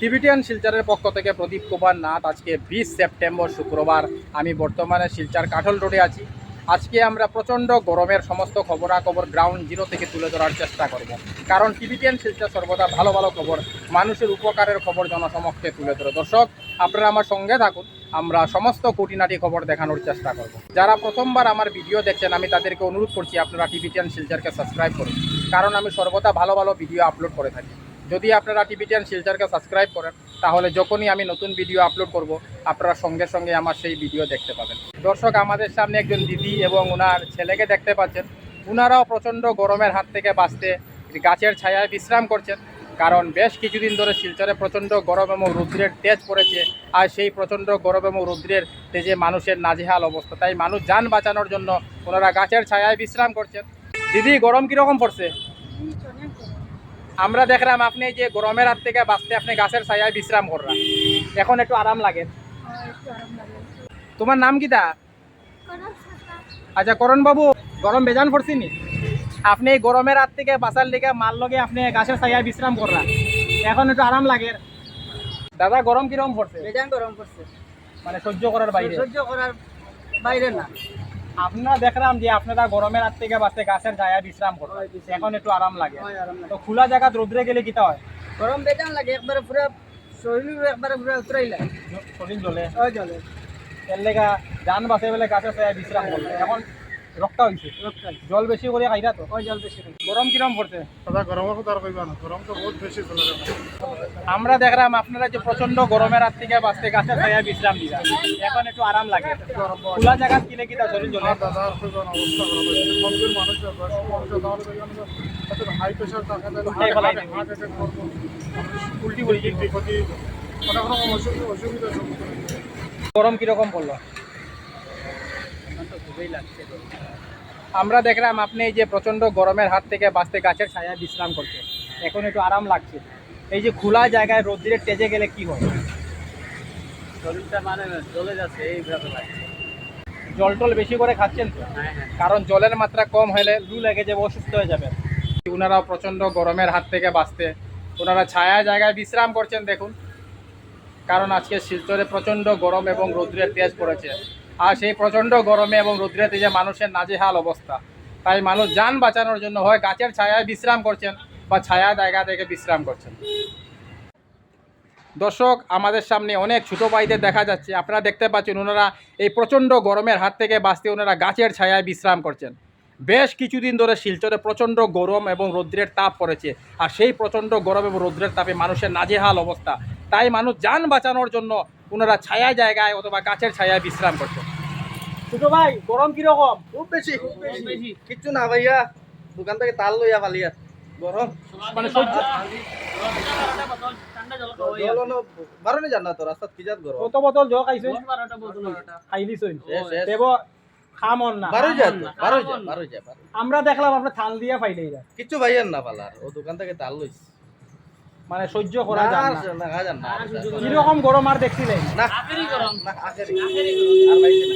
Tibetan শিলচরের পক্ষ থেকে প্রদীপ কুমার নাথ আজকে বিশ সেপ্টেম্বর শুক্রবার। আমি বর্তমানে শিলচর কাঠল রোডে আছি। আজকে আমরা প্রচণ্ড গরমের সমস্ত খবরাখবর গ্রাউন্ড জিরো থেকে তুলে ধরার চেষ্টা করব। কারণ টিবিটিয়ান শিলচর সর্বদা ভালো ভালো খবর, মানুষের উপকারের খবর জনসমক্ষে তুলে ধরে। দর্শক, আপনারা আমার সঙ্গে থাকুন, আমরা সমস্ত খুঁটিনাটি খবর দেখানোর চেষ্টা করব। যারা প্রথমবার আমার ভিডিও দেখছেন, আমি তাদেরকে অনুরোধ করছি, আপনারা টিবিটিয়ান শিলচরকে সাবস্ক্রাইব করুন। কারণ আমি সর্বদা ভালো ভালো ভিডিও আপলোড করে থাকি। যদি আপনারা টিবিটিয়ান শিলচরকে সাবস্ক্রাইব করেন, তাহলে যখনই আমি নতুন ভিডিও আপলোড করব, আপনারা সঙ্গে সঙ্গে আমার সেই ভিডিও দেখতে পাবেন। দর্শক, আমাদের সামনে একজন দিদি এবং ওনার ছেলেকে দেখতে পাচ্ছেন। ওনারাও প্রচণ্ড গরমের হাত থেকে বাঁচতে গাছের ছায়ায় বিশ্রাম করছেন, কারণ বেশ কিছুদিন ধরে শিলচরে প্রচণ্ড গরম এবং রৌদ্রের তেজ পড়েছে, আর সেই প্রচণ্ড গরম এবং রৌদ্রের তেজে মানুষের নাজেহাল অবস্থা। তাই মানুষ যান বাঁচানোর জন্য ওনারা গাছের ছায়ায় বিশ্রাম করছেন। দিদি, গরম কীরকম পড়ছে? আমরা দেখলাম আপনি যে গরমের হাত থেকে বাঁচতে আপনি গাছের ছায়ায় বিশ্রাম করলেন এখন একটু আরাম লাগে। তোমার নাম কি দা আচ্ছা করণ বাবু গরম বেজান পড়ছি নি? আপনি গরমের হাত থেকে বাঁচার লিগে মাল লগে আপনি গাছের ছায়ায় বিশ্রাম করলেন এখন একটু আরাম লাগে। দাদা গরম কীরকম পড়ছে? বেজান গরম করছে মানে সহ্য করার বাইরে? সহ্য করার বাইরে না। আপনারা দেখলাম যে আপনারা গরমের হাত থেকে বাঁচতে গাছের ছায়ায় বিশ্রাম বিশ্রাম। এখন একটু আরাম লাগে। তো খোলা জায়গা রোদ্রে গেলে কিটা হয়? গরম বেজান লাগে একবারে পুরো শরীর একবারে পুরো লাগে। শরীর জ্বলে। জ্বলে। জলে এর লেগা যান বাঁচে বলে গাছের ছায়ায় বিশ্রাম করলে এখন রক্তা হয়েছে জল বেশি করে খাইরা তো ওই জল বেশি। গরম কিরম পড়ছে দাদা গরমের কথা আর কইবা না গরম তো বহুত বেশি চলে আমরা দেখলাম আপনারা যে প্রচণ্ড গরমের হাত থেকে বাঁচতে গাছের ছায়া বিশ্রাম দিলা এখন একটু আরাম লাগে খোলা জায়গা কিনে কিনা শরীর দাদা আর কইবা না অবস্থা হয়েছে কমজোর মানুষ হাই প্রেশার থাকে তাহলে উল্টাই ফেলাই হার্ট অ্যাটাক করব উল্টি বলি কিডনি অনেক রকম অসুবিধা অসুবিধার সম্মুখীন গরম কীরকম পড়ল আমরা দেখলাম আপনি এই যে প্রচণ্ড গরমের হাত থেকে বাঁচতে গাছের ছায়া বিশ্রাম করছে এখন একটু আরাম লাগছে। এই যে খোলা জায়গায় রোদ্রের তেজে গেলে কি হয়? শরীরটা মানে জ্বলে যাচ্ছে এইভাবে লাগছে। জল টল বেশি করে খাচ্ছেন তো? হ্যাঁ হ্যাঁ। কারণ জলের মাত্রা কম হলে লু লেগে যাবে অসুস্থ হয়ে যাবে। ওনারা প্রচণ্ড গরমের হাত থেকে বাঁচতে। ওনারা ছায়া জায়গায় বিশ্রাম করছেন দেখুন। কারণ আজকে শিলচরে প্রচণ্ড গরম এবং রৌদ্রের তেজ পড়েছে। আর সেই প্রচণ্ড গরমে এবং রৌদ্রের তেজে মানুষের নাজেহাল অবস্থা। তাই মানুষ যান বাঁচানোর জন্য হয় গাছের ছায়ায় বিশ্রাম করছেন বা ছায়া জায়গা থেকে বিশ্রাম করছেন। দর্শক, আমাদের সামনে অনেক ছোটো ভাইদের দেখা যাচ্ছে। আপনারা দেখতে পাচ্ছেন ওনারা এই প্রচণ্ড গরমের হাত থেকে বাঁচতে ওনারা গাছের ছায়ায় বিশ্রাম করছেন। বেশ কিছুদিন ধরে শিলচরে প্রচণ্ড গরম এবং রৌদ্রের তাপ পড়েছে আর সেই প্রচণ্ড গরম এবং রৌদ্রের তাপে মানুষের নাজেহাল অবস্থা। তাই মানুষ যান বাঁচানোর জন্য ওনারা ছায়া জায়গায় অথবা গাছের ছায়ায় বিশ্রাম করছেন ছোটো ভাই গরম কীরকম? খুব বেশি। খুব বেশি। কিচ্ছু না ভাইয়া। দোকান থেকে তাল লইয়া পালিয়া গরম। মানে সহ্য বারণে জান না তো রাস্তাত কি জাত গরম? কত বোতল জল খাইছে? খাইলি শেষ, শেষ। দেব খামন না। বারো যায় বারো যায় বারো যায় আমরা দেখলাম আপনার থাল দিয়া পাইলে এরা কিচ্ছু ভাইয়ার না পালার। ও দোকান থেকে তাল লইছে। মানে সহ্য করা যায় না। না না জান কীরকম গরম আর দেখছিলেন না আখেরি গরম। না আখেরি আর ভাইছে না।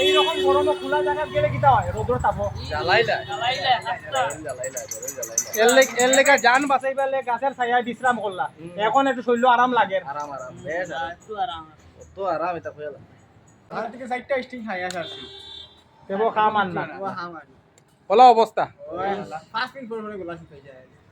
এইরকম গরম খোলা জায়গা গেলে কিটা হয় রোদ্র তাপো জ্বালাইলা জ্বালাইলা জ্বালাইলা গরম জ্বালাইলা এর লেগ- যান বাঁচাইবার গাছের ছায়ায় বিশ্রাম করলা। এখন একটু শরীর আরাম লাগে। আরাম আরাম। বেশ আরাম। কত আরাম এটা কইলা থেকে চারটা স্টিং খাই আসারছি দেব খাম আর না। ও হামারি বলা অবস্থা। পর পরে গোলা যায়।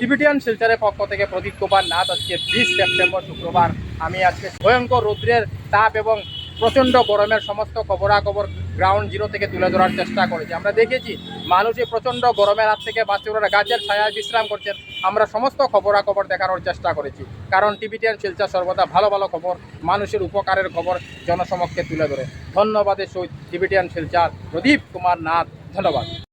টিবিটিয়ান শিলচরের পক্ষ থেকে প্রদীপ কুমার নাথ আজকে বিশ সেপ্টেম্বর শুক্রবার। আমি আজকে ভয়ঙ্কর রৌদ্রের তাপ এবং প্রচণ্ড গরমের সমস্ত খবরাখবর গ্রাউন্ড জিরো থেকে তুলে ধরার চেষ্টা করেছি। আমরা দেখেছি মানুষ এই প্রচণ্ড গরমের হাত থেকে বাচ্চা ওরা গাছের ছায়ায় বিশ্রাম করছেন। আমরা সমস্ত খবরাখবর দেখানোর চেষ্টা করেছি। কারণ টিবিটিয়ান শিলচর সর্বদা ভালো ভালো খবর, মানুষের উপকারের খবর জনসমক্ষে তুলে ধরে। ধন্যবাদের সহিত টিবিটিয়ান শিলচর প্রদীপ কুমার নাথ। ধন্যবাদ।